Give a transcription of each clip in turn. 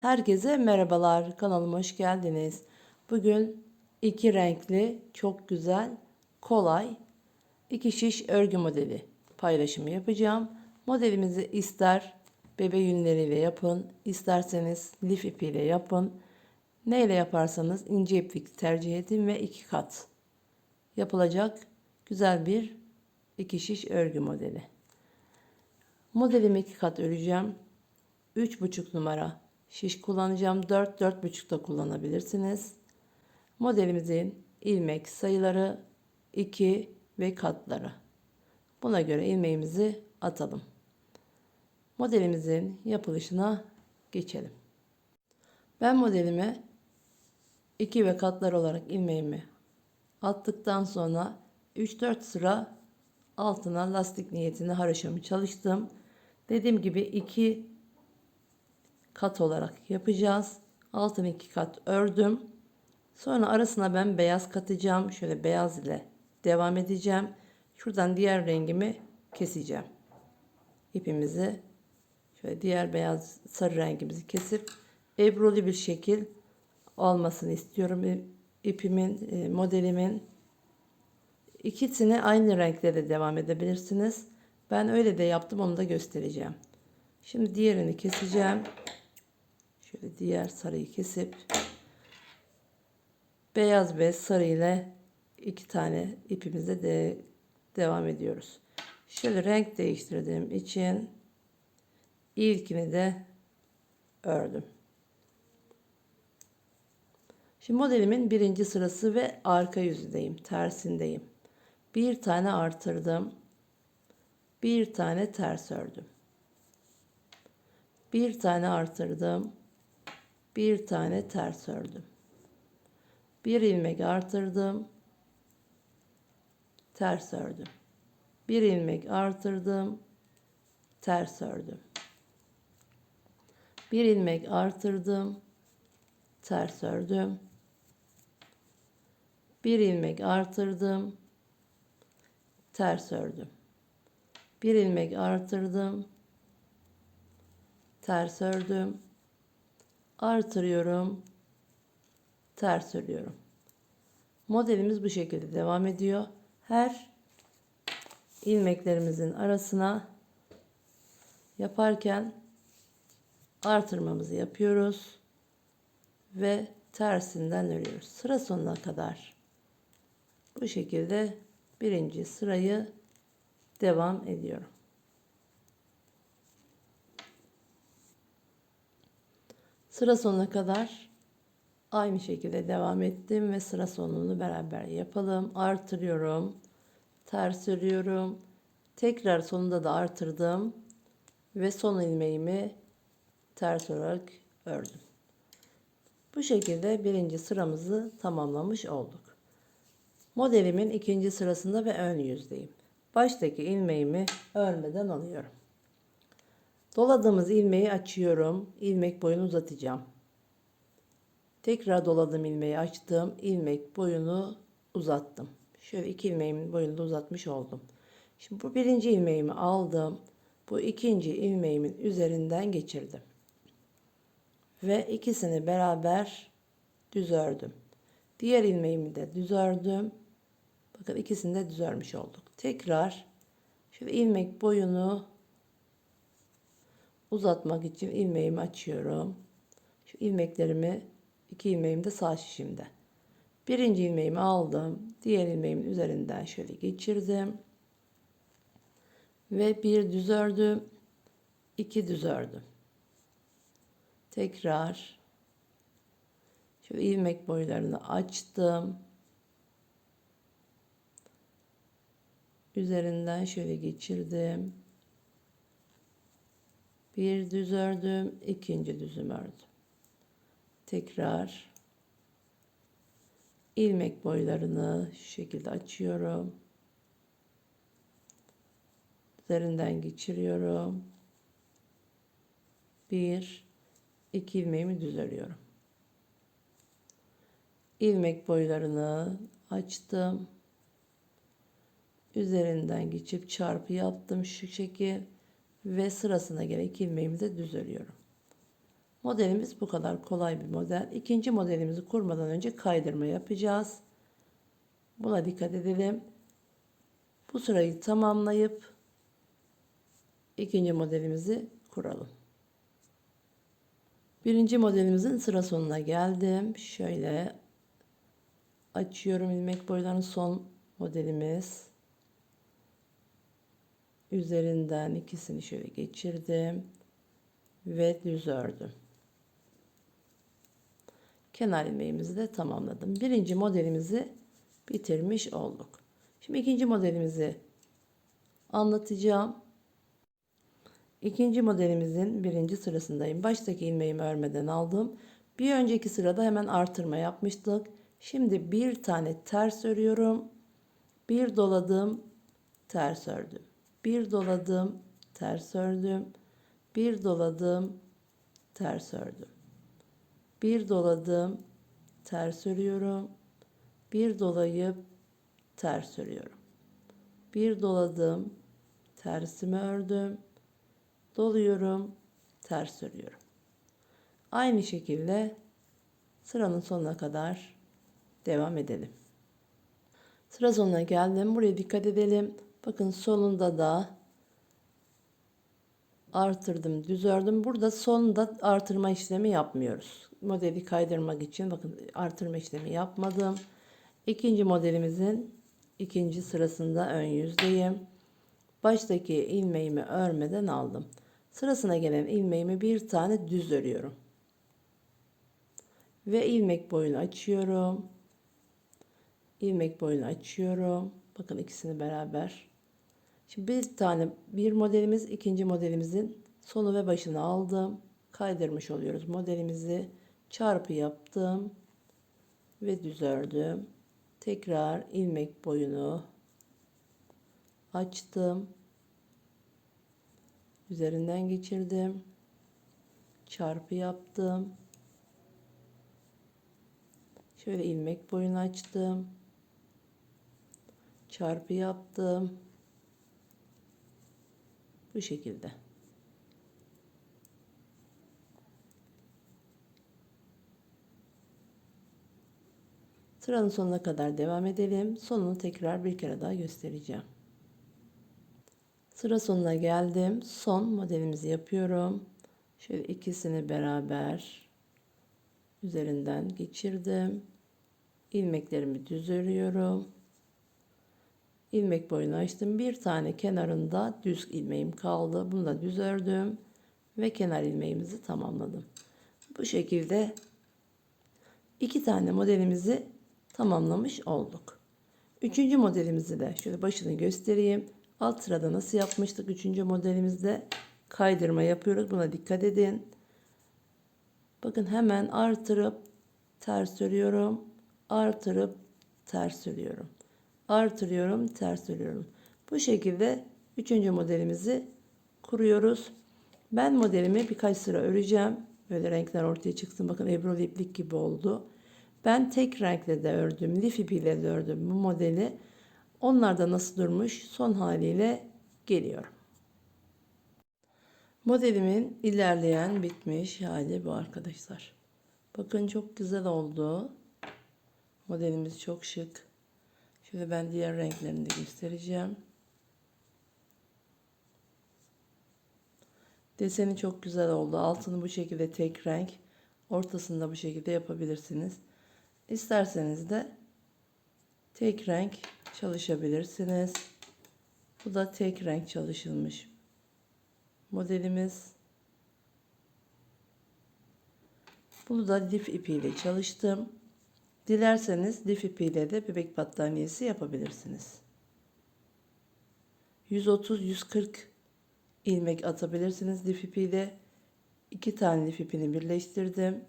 Herkese merhabalar. Kanalıma hoş geldiniz. Bugün iki renkli, çok güzel, kolay iki şiş örgü modeli paylaşımı yapacağım. Modelimizi ister bebe yünleriyle yapın, isterseniz lif ipiyle yapın. Neyle yaparsanız ince iplik tercih edin ve iki kat yapılacak güzel bir iki şiş örgü modeli. Modelimi iki kat öreceğim. 3,5 numara şiş kullanacağım. 4 4,5 da kullanabilirsiniz. Modelimizin ilmek sayıları 2 ve katları. Buna göre ilmeğimizi atalım. Modelimizin yapılışına geçelim. Ben modelime 2 ve katlar olarak ilmeğimi attıktan sonra 3-4 sıra altına lastik niyetine haroşamı çalıştım. Dediğim gibi 2 kat olarak yapacağız. Altını 2 kat ördüm. Sonra arasına ben beyaz katacağım. Şöyle beyaz ile devam edeceğim. Şuradan diğer rengimi keseceğim. İpimizi şöyle diğer beyaz sarı rengimizi kesip ebruli bir şekil olmasını istiyorum. İpimin, e, modelimin ikisini aynı renkte de devam edebilirsiniz. Ben öyle de yaptım onu da göstereceğim. Şimdi diğerini keseceğim. Şöyle diğer sarıyı kesip beyaz ve sarı ile iki tane ipimize de devam ediyoruz. Şöyle renk değiştirdiğim için ilkini de ördüm. Şimdi modelimin birinci sırası ve arka yüzündeyim. Tersindeyim. Bir tane artırdım. Bir tane ters ördüm. Bir tane artırdım. Bir tane ters ördüm. Bir ilmek artırdım. Ters ördüm. Bir ilmek artırdım. Ters ördüm. Bir ilmek artırdım. Ters ördüm. Bir ilmek artırdım. Ters ördüm. Bir ilmek artırdım. Ters ördüm. Artırıyorum. Ters örüyorum. Modelimiz bu şekilde devam ediyor. Her ilmeklerimizin arasına yaparken artırmamızı yapıyoruz ve tersinden örüyoruz. Sıra sonuna kadar bu şekilde birinci sırayı devam ediyorum. Sıra sonuna kadar aynı şekilde devam ettim ve sıra sonunu beraber yapalım. Artırıyorum. Ters örüyorum. Tekrar sonunda da artırdım ve son ilmeğimi ters olarak ördüm. Bu şekilde birinci sıramızı tamamlamış olduk. Modelimin ikinci sırasında ve ön yüzdeyim. Baştaki ilmeğimi örmeden alıyorum. Doladığımız ilmeği açıyorum. İlmek boyunu uzatacağım. Tekrar doladım ilmeği açtım. ilmek boyunu uzattım. Şöyle iki ilmeğimin boyunu da uzatmış oldum. Şimdi bu birinci ilmeğimi aldım. Bu ikinci ilmeğimin üzerinden geçirdim. Ve ikisini beraber düz ördüm. Diğer ilmeğimi de düz ördüm. Bakın ikisini de düz örmüş olduk. Tekrar şöyle ilmek boyunu uzatmak için ilmeğimi açıyorum. Şu ilmeklerimi iki ilmeğim de sağ şişimde. Birinci ilmeğimi aldım. Diğer ilmeğimin üzerinden şöyle geçirdim. Ve bir düz ördüm. iki düz ördüm. Tekrar şu ilmek boylarını açtım. Üzerinden şöyle geçirdim. Bir düz ördüm, ikinci düzüm ördüm. Tekrar ilmek boylarını şu şekilde açıyorum. Üzerinden geçiriyorum. Bir, iki ilmeğimi düz örüyorum. İlmek boylarını açtım. Üzerinden geçip çarpı yaptım şu şekil ve sırasına göre iki ilmeğimi de düz örüyorum. Modelimiz bu kadar kolay bir model. İkinci modelimizi kurmadan önce kaydırma yapacağız. Buna dikkat edelim. Bu sırayı tamamlayıp ikinci modelimizi kuralım. Birinci modelimizin sıra sonuna geldim. Şöyle açıyorum ilmek boylarının son modelimiz. Üzerinden ikisini şöyle geçirdim ve düz ördüm. Kenar ilmeğimizi de tamamladım. Birinci modelimizi bitirmiş olduk. Şimdi ikinci modelimizi anlatacağım. İkinci modelimizin birinci sırasındayım. Baştaki ilmeğimi örmeden aldım. Bir önceki sırada hemen artırma yapmıştık. Şimdi bir tane ters örüyorum. Bir doladım, ters ördüm. Bir doladım, ters ördüm. Bir doladım, ters ördüm. Bir doladım, ters örüyorum. Bir dolayıp ters örüyorum. Bir doladım, tersimi ördüm. Doluyorum, ters örüyorum. Aynı şekilde sıranın sonuna kadar devam edelim. Sıra sonuna geldim. Buraya dikkat edelim. Bakın sonunda da artırdım, düz ördüm. Burada sonunda artırma işlemi yapmıyoruz. Modeli kaydırmak için bakın artırma işlemi yapmadım. İkinci modelimizin ikinci sırasında ön yüzdeyim. Baştaki ilmeğimi örmeden aldım. Sırasına gelen ilmeğimi bir tane düz örüyorum. Ve ilmek boyunu açıyorum. İlmek boyunu açıyorum. Bakın ikisini beraber. Şimdi bir tane bir modelimiz ikinci modelimizin sonu ve başını aldım. Kaydırmış oluyoruz modelimizi. Çarpı yaptım ve düz ördüm. Tekrar ilmek boyunu açtım. Üzerinden geçirdim. Çarpı yaptım. Şöyle ilmek boyunu açtım. Çarpı yaptım. Bu şekilde. Sıranın sonuna kadar devam edelim. Sonunu tekrar bir kere daha göstereceğim. Sıra sonuna geldim. Son modelimizi yapıyorum. Şöyle ikisini beraber üzerinden geçirdim. İlmeklerimi düz örüyorum. İlmek boyunu açtım. Bir tane kenarında düz ilmeğim kaldı. Bunu da düz ördüm ve kenar ilmeğimizi tamamladım. Bu şekilde iki tane modelimizi tamamlamış olduk. Üçüncü modelimizi de şöyle başını göstereyim. Alt sırada nasıl yapmıştık? Üçüncü modelimizde kaydırma yapıyoruz. Buna dikkat edin. Bakın hemen artırıp ters örüyorum. Artırıp ters örüyorum. Artırıyorum, ters örüyorum. Bu şekilde üçüncü modelimizi kuruyoruz. Ben modelimi birkaç sıra öreceğim. Böyle renkler ortaya çıksın. Bakın ebrol iplik gibi oldu. Ben tek renkle de ördüm. Lif ipiyle de ördüm bu modeli. Onlar da nasıl durmuş son haliyle geliyorum. Modelimin ilerleyen bitmiş hali bu arkadaşlar. Bakın çok güzel oldu. Modelimiz çok şık. Şöyle ben diğer renklerini de göstereceğim. Deseni çok güzel oldu. Altını bu şekilde tek renk, ortasında bu şekilde yapabilirsiniz. İsterseniz de tek renk çalışabilirsiniz. Bu da tek renk çalışılmış modelimiz. Bunu da lif ipiyle çalıştım. Dilerseniz lif ipiyle de bebek battaniyesi yapabilirsiniz. 130-140 ilmek atabilirsiniz lif ipiyle. İki tane lif ipini birleştirdim.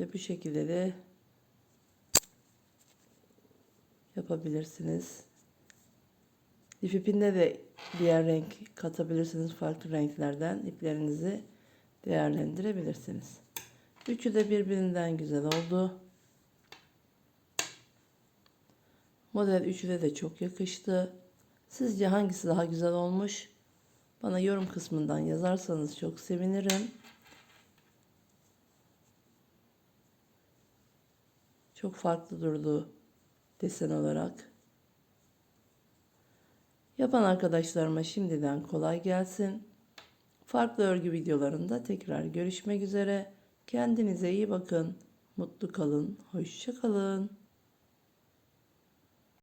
Ve bu şekilde de yapabilirsiniz. İp ipinde de diğer renk katabilirsiniz. Farklı renklerden iplerinizi değerlendirebilirsiniz. Üçü de birbirinden güzel oldu. Model üçüde de çok yakıştı. Sizce hangisi daha güzel olmuş? Bana yorum kısmından yazarsanız çok sevinirim. Çok farklı durdu desen olarak. Yapan arkadaşlarıma şimdiden kolay gelsin. Farklı örgü videolarında tekrar görüşmek üzere. Kendinize iyi bakın. Mutlu kalın. Hoşça kalın.